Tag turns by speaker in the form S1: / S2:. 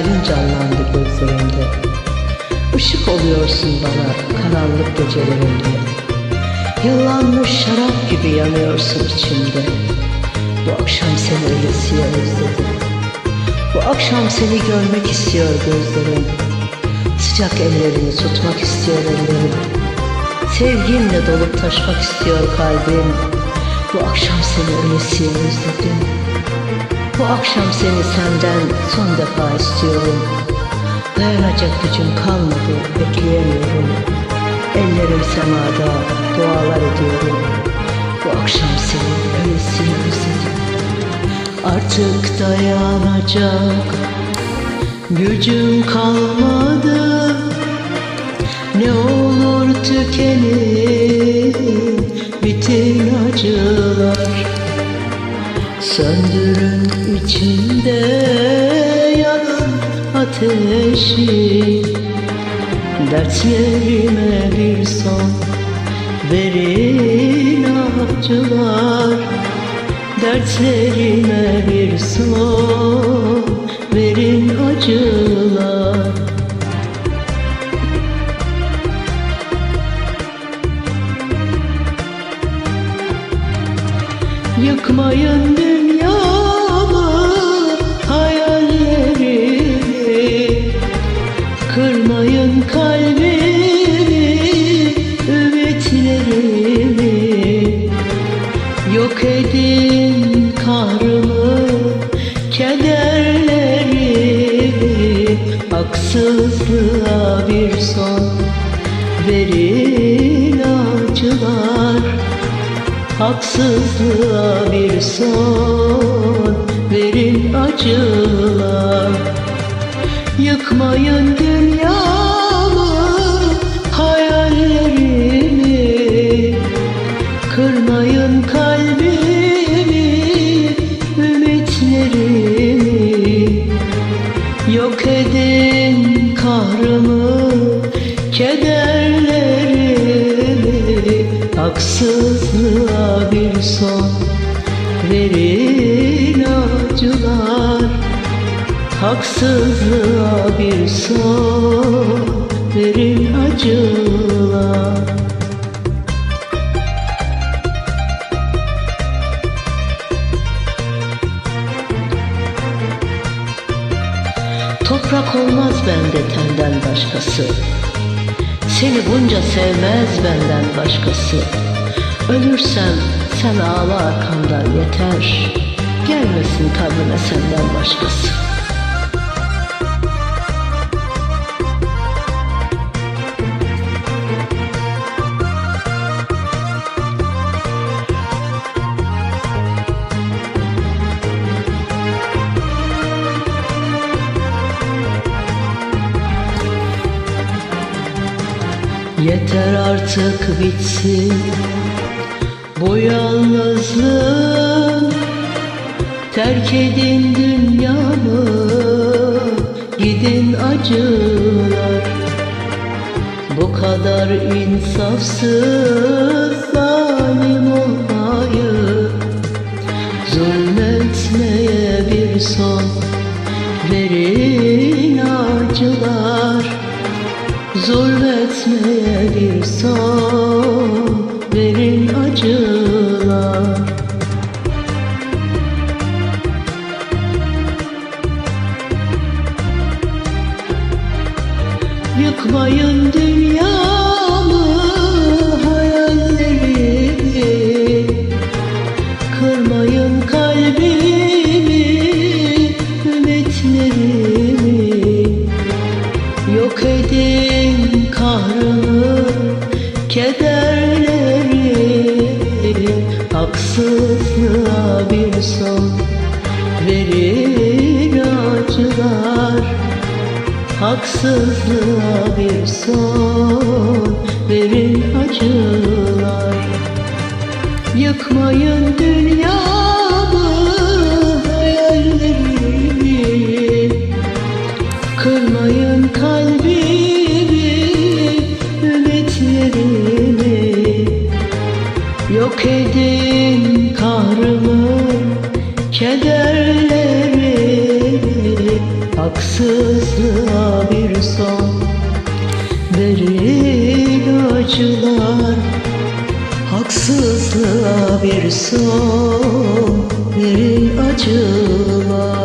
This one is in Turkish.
S1: hayalin canlandı gözlerimde Işık oluyorsun bana karanlık gecelerimde Yıllanmış şarap gibi yanıyorsun içimde. Bu akşam seni öylesiye özledim. Bu akşam seni görmek istiyor gözlerim. Sıcak ellerini tutmak istiyor ellerim. Sevginle dolup taşmak istiyor kalbim. Bu akşam seni öylesiye özledim Bu akşam seni senden son defa istiyorum. Dayanacak gücüm kalmadı bekleyemiyorum. Ellerim semada dualar ediyorum. Bu akşam seni öylesine özledim. Artık dayanacak gücüm kalmadı. Ne olur tükenir bitin acılar Söndürün içinde yanan ateşi. Dertlerime bir son verin acılar Dertlerime bir son verin acılar Yok edin kahrımı, kederlerimi Haksızlığa bir son verin acılar. Haksızlığa bir son verin acılar Haksızlığa bir son verin acılar. Haksızlığa bir son verin acılar. Toprak olmaz bende tenden başkası Seni bunca sevmez benden başkası. Ölürsem sen ağla arkamdan yeter. Gelmesin kabrime senden başkası Yeter artık bitsin bu yalnızlığım Terk edin dünyamı gidin acılar. Bu kadar insafsız Zulmetmeye bir son verin acılar. Yıkmayın dünyamı, Haksızlığa bir son verin acılar. Yıkmayın dünyamı, hayallerimi. Kırmayın kalbimi, ümitlerimi. Yok edin kahrımı, kederlerimi Haksızlığa bir son. Verin acılar Haksızlığa bir son. Verin acılar